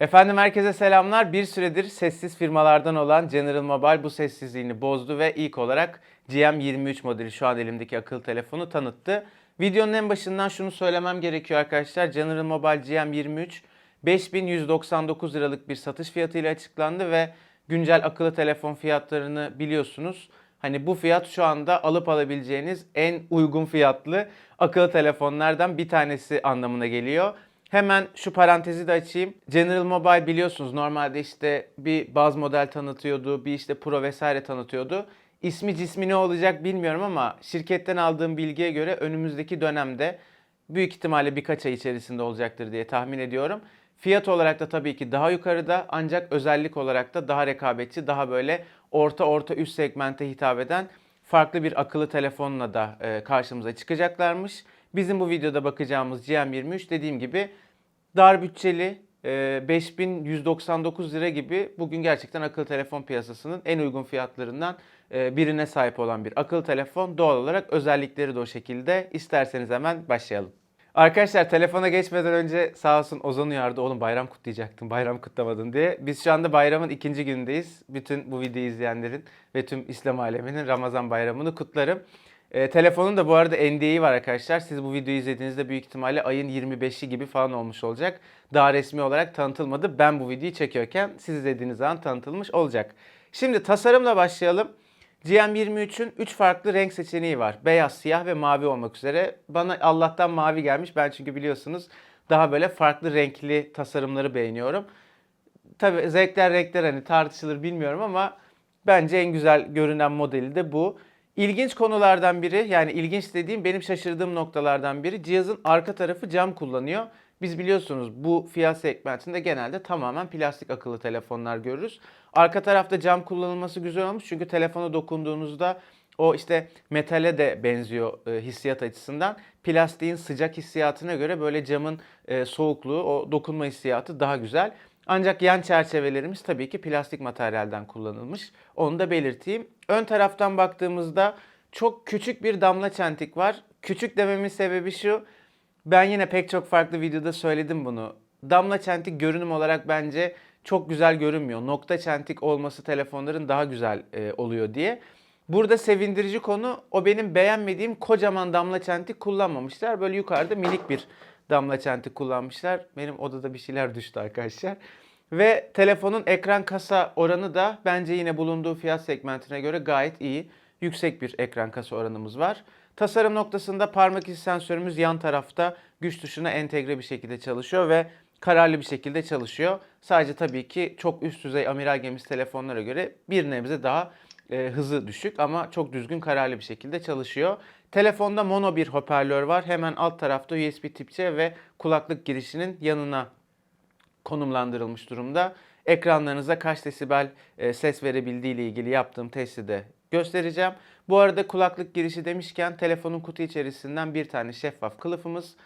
Efendim herkese selamlar. Bir süredir sessiz firmalardan olan General Mobile bu sessizliğini bozdu ve ilk olarak GM23 modeli şu an elimdeki akıllı telefonu tanıttı. Videonun en başından şunu söylemem gerekiyor arkadaşlar. General Mobile GM23 5199 liralık bir satış fiyatıyla açıklandı ve güncel akıllı telefon fiyatlarını biliyorsunuz. Hani bu fiyat şu anda alıp alabileceğiniz en uygun fiyatlı akıllı telefonlardan bir tanesi anlamına geliyor. Hemen şu parantezi de açayım. General Mobile biliyorsunuz normalde işte bir baz model tanıtıyordu, bir işte Pro vesaire tanıtıyordu. İsmi cismi ne olacak bilmiyorum ama şirketten aldığım bilgiye göre önümüzdeki dönemde büyük ihtimalle birkaç ay içerisinde olacaktır diye tahmin ediyorum. Fiyat olarak da tabii ki daha yukarıda ancak özellik olarak da daha rekabetçi, daha böyle orta orta üst segmente hitap eden farklı bir akıllı telefonla da e, karşımıza çıkacaklarmış. Bizim bu videoda bakacağımız GM23 dediğim gibi dar bütçeli e, 5199 lira gibi bugün gerçekten akıllı telefon piyasasının en uygun fiyatlarından e, birine sahip olan bir akıllı telefon. Doğal olarak özellikleri de o şekilde. İsterseniz hemen başlayalım. Arkadaşlar telefona geçmeden önce sağ olsun Ozan uyardı. Oğlum bayram kutlayacaktım, bayram kutlamadın diye. Biz şu anda bayramın ikinci günündeyiz. Bütün bu videoyu izleyenlerin ve tüm İslam aleminin Ramazan bayramını kutlarım. E, telefonun da bu arada NDA'yı var arkadaşlar. Siz bu videoyu izlediğinizde büyük ihtimalle ayın 25'i gibi falan olmuş olacak. Daha resmi olarak tanıtılmadı. Ben bu videoyu çekiyorken siz izlediğiniz zaman tanıtılmış olacak. Şimdi tasarımla başlayalım. GM23'ün 3 farklı renk seçeneği var. Beyaz, siyah ve mavi olmak üzere. Bana Allah'tan mavi gelmiş. Ben çünkü biliyorsunuz daha böyle farklı renkli tasarımları beğeniyorum. Tabi zevkler renkler hani tartışılır bilmiyorum ama bence en güzel görünen modeli de bu. İlginç konulardan biri yani ilginç dediğim benim şaşırdığım noktalardan biri cihazın arka tarafı cam kullanıyor. Biz biliyorsunuz bu fiyat segmentinde genelde tamamen plastik akıllı telefonlar görürüz. Arka tarafta cam kullanılması güzel olmuş çünkü telefona dokunduğunuzda o işte metale de benziyor e, hissiyat açısından. Plastiğin sıcak hissiyatına göre böyle camın e, soğukluğu, o dokunma hissiyatı daha güzel. Ancak yan çerçevelerimiz tabii ki plastik materyalden kullanılmış. Onu da belirteyim. Ön taraftan baktığımızda çok küçük bir damla çentik var. Küçük dememin sebebi şu. Ben yine pek çok farklı videoda söyledim bunu. Damla çentik görünüm olarak bence çok güzel görünmüyor. Nokta çentik olması telefonların daha güzel e, oluyor diye. Burada sevindirici konu o benim beğenmediğim kocaman damla çentik kullanmamışlar. Böyle yukarıda minik bir damla çentik kullanmışlar. Benim odada bir şeyler düştü arkadaşlar. Ve telefonun ekran kasa oranı da bence yine bulunduğu fiyat segmentine göre gayet iyi. Yüksek bir ekran kasa oranımız var. Tasarım noktasında parmak izi sensörümüz yan tarafta güç tuşuna entegre bir şekilde çalışıyor ve kararlı bir şekilde çalışıyor. Sadece tabii ki çok üst düzey amiral gemisi telefonlara göre bir nebze daha e, hızı düşük ama çok düzgün kararlı bir şekilde çalışıyor. Telefonda mono bir hoparlör var. Hemen alt tarafta USB tip C ve kulaklık girişinin yanına konumlandırılmış durumda. Ekranlarınıza kaç desibel e, ses verebildiği ile ilgili yaptığım testi de göstereceğim. Bu arada kulaklık girişi demişken telefonun kutu içerisinden bir tane şeffaf kılıfımız,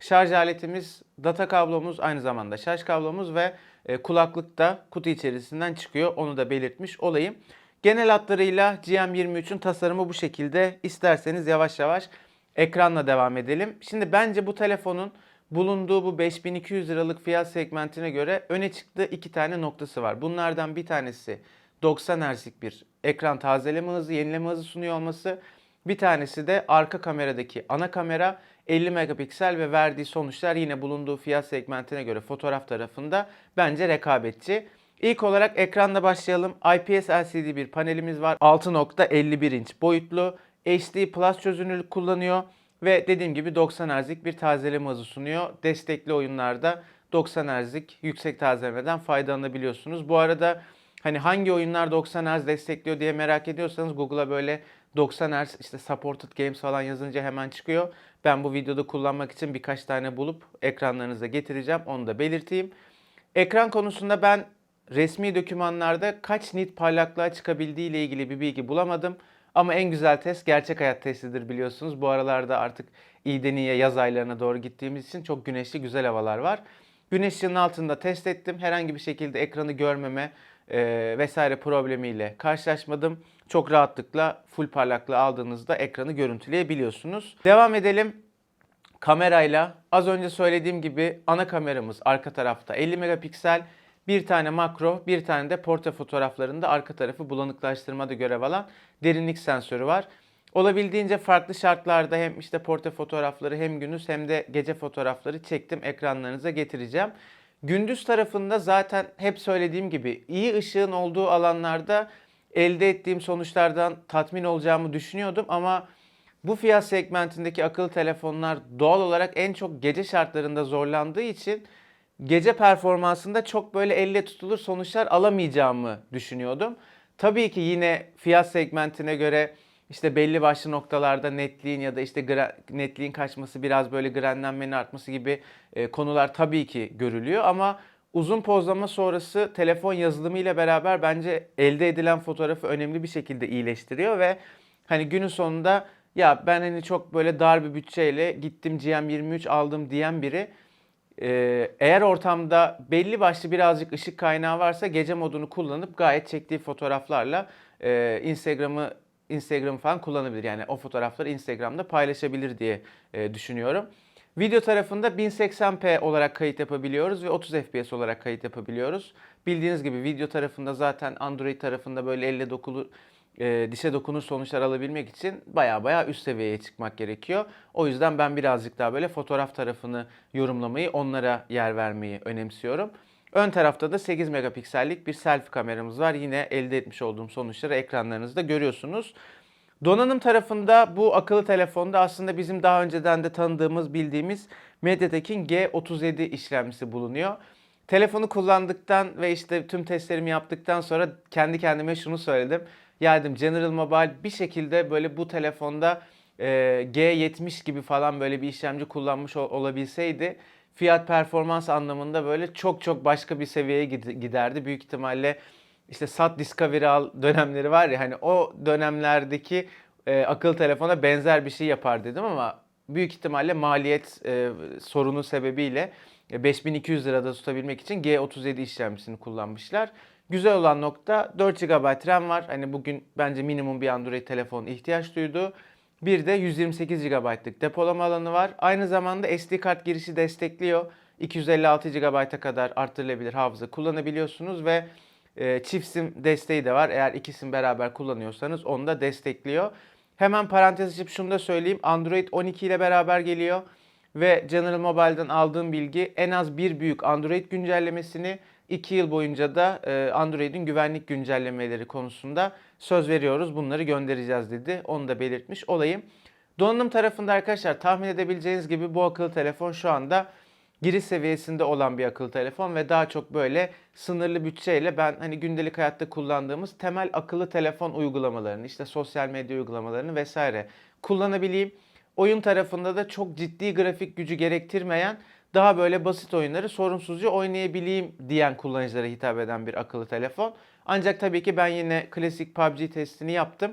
şarj aletimiz, data kablomuz, aynı zamanda şarj kablomuz ve e, kulaklık da kutu içerisinden çıkıyor. Onu da belirtmiş olayım. Genel hatlarıyla GM23'ün tasarımı bu şekilde. İsterseniz yavaş yavaş ekranla devam edelim. Şimdi bence bu telefonun bulunduğu bu 5200 liralık fiyat segmentine göre öne çıktığı iki tane noktası var. Bunlardan bir tanesi 90 Hz'lik bir ekran tazeleme hızı, yenileme hızı sunuyor olması. Bir tanesi de arka kameradaki ana kamera 50 megapiksel ve verdiği sonuçlar yine bulunduğu fiyat segmentine göre fotoğraf tarafında bence rekabetçi. İlk olarak ekranda başlayalım. IPS LCD bir panelimiz var. 6.51 inç boyutlu. HD Plus çözünürlük kullanıyor. Ve dediğim gibi 90 Hz'lik bir tazeleme hızı sunuyor. Destekli oyunlarda 90 Hz'lik yüksek tazelemeden faydalanabiliyorsunuz. Bu arada hani hangi oyunlar 90 Hz destekliyor diye merak ediyorsanız Google'a böyle 90 Hz işte supported games falan yazınca hemen çıkıyor. Ben bu videoda kullanmak için birkaç tane bulup ekranlarınıza getireceğim. Onu da belirteyim. Ekran konusunda ben resmi dokümanlarda kaç nit parlaklığa çıkabildiği ile ilgili bir bilgi bulamadım. Ama en güzel test gerçek hayat testidir biliyorsunuz. Bu aralarda artık iyiden yaz aylarına doğru gittiğimiz için çok güneşli güzel havalar var. Güneş ışığının altında test ettim. Herhangi bir şekilde ekranı görmeme e, vesaire problemiyle karşılaşmadım. Çok rahatlıkla full parlaklığı aldığınızda ekranı görüntüleyebiliyorsunuz. Devam edelim. kamerayla az önce söylediğim gibi ana kameramız arka tarafta 50 megapiksel, bir tane makro, bir tane de portre fotoğraflarında arka tarafı bulanıklaştırmada görev alan derinlik sensörü var. Olabildiğince farklı şartlarda hem işte portre fotoğrafları hem gündüz hem de gece fotoğrafları çektim ekranlarınıza getireceğim. Gündüz tarafında zaten hep söylediğim gibi iyi ışığın olduğu alanlarda elde ettiğim sonuçlardan tatmin olacağımı düşünüyordum ama bu fiyat segmentindeki akıllı telefonlar doğal olarak en çok gece şartlarında zorlandığı için gece performansında çok böyle elle tutulur sonuçlar alamayacağımı düşünüyordum. Tabii ki yine fiyat segmentine göre işte belli başlı noktalarda netliğin ya da işte netliğin kaçması biraz böyle grenlenmenin artması gibi e, konular tabii ki görülüyor ama uzun pozlama sonrası telefon yazılımı ile beraber bence elde edilen fotoğrafı önemli bir şekilde iyileştiriyor ve hani günün sonunda ya ben hani çok böyle dar bir bütçeyle gittim GM23 aldım diyen biri ee, eğer ortamda belli başlı birazcık ışık kaynağı varsa gece modunu kullanıp gayet çektiği fotoğraflarla e, Instagram'ı Instagram falan kullanabilir. Yani o fotoğrafları Instagram'da paylaşabilir diye e, düşünüyorum. Video tarafında 1080p olarak kayıt yapabiliyoruz ve 30 fps olarak kayıt yapabiliyoruz. Bildiğiniz gibi video tarafında zaten Android tarafında böyle elle dokulu e, dişe dokunur sonuçlar alabilmek için baya baya üst seviyeye çıkmak gerekiyor. O yüzden ben birazcık daha böyle fotoğraf tarafını yorumlamayı, onlara yer vermeyi önemsiyorum. Ön tarafta da 8 megapiksellik bir selfie kameramız var. Yine elde etmiş olduğum sonuçları ekranlarınızda görüyorsunuz. Donanım tarafında bu akıllı telefonda aslında bizim daha önceden de tanıdığımız, bildiğimiz MediaTek'in G37 işlemcisi bulunuyor. Telefonu kullandıktan ve işte tüm testlerimi yaptıktan sonra kendi kendime şunu söyledim. Ya dedim General Mobile bir şekilde böyle bu telefonda e, G70 gibi falan böyle bir işlemci kullanmış ol- olabilseydi fiyat performans anlamında böyle çok çok başka bir seviyeye gid- giderdi. Büyük ihtimalle işte Sat Discovery al dönemleri var ya hani o dönemlerdeki e, akıllı telefona benzer bir şey yapar dedim ama büyük ihtimalle maliyet e, sorunu sebebiyle e, 5200 lirada tutabilmek için G37 işlemcisini kullanmışlar. Güzel olan nokta 4 GB RAM var. Hani bugün bence minimum bir Android telefon ihtiyaç duydu. Bir de 128 GB'lık depolama alanı var. Aynı zamanda SD kart girişi destekliyor. 256 GB'a kadar artırılabilir hafıza kullanabiliyorsunuz ve e, çift sim desteği de var. Eğer iki sim beraber kullanıyorsanız onu da destekliyor. Hemen parantez açıp şunu da söyleyeyim. Android 12 ile beraber geliyor ve General Mobile'dan aldığım bilgi en az bir büyük Android güncellemesini 2 yıl boyunca da e, Android'in güvenlik güncellemeleri konusunda söz veriyoruz. Bunları göndereceğiz dedi. Onu da belirtmiş olayım. Donanım tarafında arkadaşlar tahmin edebileceğiniz gibi bu akıllı telefon şu anda giriş seviyesinde olan bir akıllı telefon ve daha çok böyle sınırlı bütçeyle ben hani gündelik hayatta kullandığımız temel akıllı telefon uygulamalarını işte sosyal medya uygulamalarını vesaire kullanabileyim. Oyun tarafında da çok ciddi grafik gücü gerektirmeyen daha böyle basit oyunları sorunsuzca oynayabileyim diyen kullanıcılara hitap eden bir akıllı telefon. Ancak tabii ki ben yine klasik PUBG testini yaptım.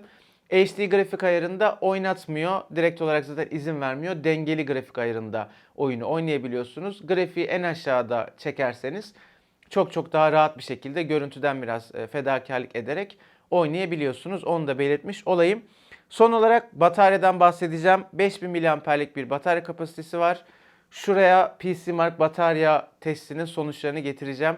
HD grafik ayarında oynatmıyor. Direkt olarak zaten izin vermiyor. Dengeli grafik ayarında oyunu oynayabiliyorsunuz. Grafiği en aşağıda çekerseniz çok çok daha rahat bir şekilde görüntüden biraz e, fedakarlık ederek oynayabiliyorsunuz. Onu da belirtmiş olayım. Son olarak bataryadan bahsedeceğim. 5000 mAh'lik bir batarya kapasitesi var. Şuraya PC Mark batarya testinin sonuçlarını getireceğim.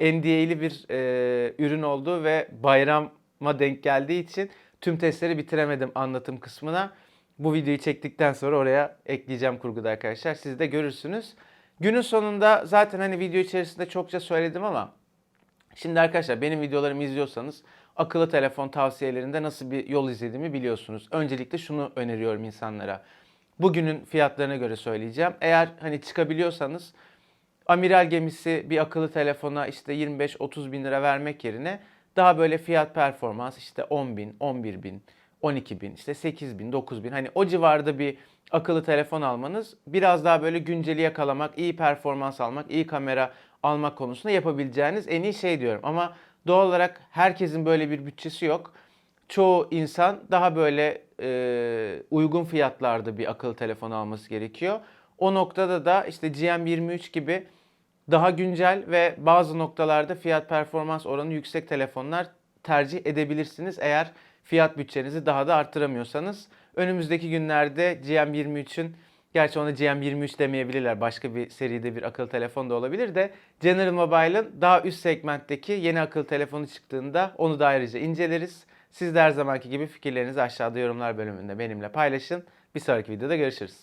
NDA'li bir e, ürün oldu ve bayrama denk geldiği için tüm testleri bitiremedim anlatım kısmına. Bu videoyu çektikten sonra oraya ekleyeceğim kurguda arkadaşlar. Siz de görürsünüz. Günün sonunda zaten hani video içerisinde çokça söyledim ama Şimdi arkadaşlar benim videolarımı izliyorsanız akıllı telefon tavsiyelerinde nasıl bir yol izlediğimi biliyorsunuz. Öncelikle şunu öneriyorum insanlara. Bugünün fiyatlarına göre söyleyeceğim. Eğer hani çıkabiliyorsanız amiral gemisi bir akıllı telefona işte 25-30 bin lira vermek yerine daha böyle fiyat performans işte 10 bin, 11 bin, 12 bin, işte 8 bin, 9 bin hani o civarda bir akıllı telefon almanız biraz daha böyle günceli yakalamak, iyi performans almak, iyi kamera almak konusunda yapabileceğiniz en iyi şey diyorum. Ama doğal olarak herkesin böyle bir bütçesi yok. Çoğu insan daha böyle e, uygun fiyatlarda bir akıllı telefon alması gerekiyor. O noktada da işte GM23 gibi daha güncel ve bazı noktalarda fiyat performans oranı yüksek telefonlar tercih edebilirsiniz eğer fiyat bütçenizi daha da arttıramıyorsanız. Önümüzdeki günlerde GM23'ün Gerçi ona GM23 demeyebilirler. Başka bir seride bir akıllı telefon da olabilir de General Mobile'ın daha üst segmentteki yeni akıllı telefonu çıktığında onu da ayrıca inceleriz. Siz de her zamanki gibi fikirlerinizi aşağıda yorumlar bölümünde benimle paylaşın. Bir sonraki videoda görüşürüz.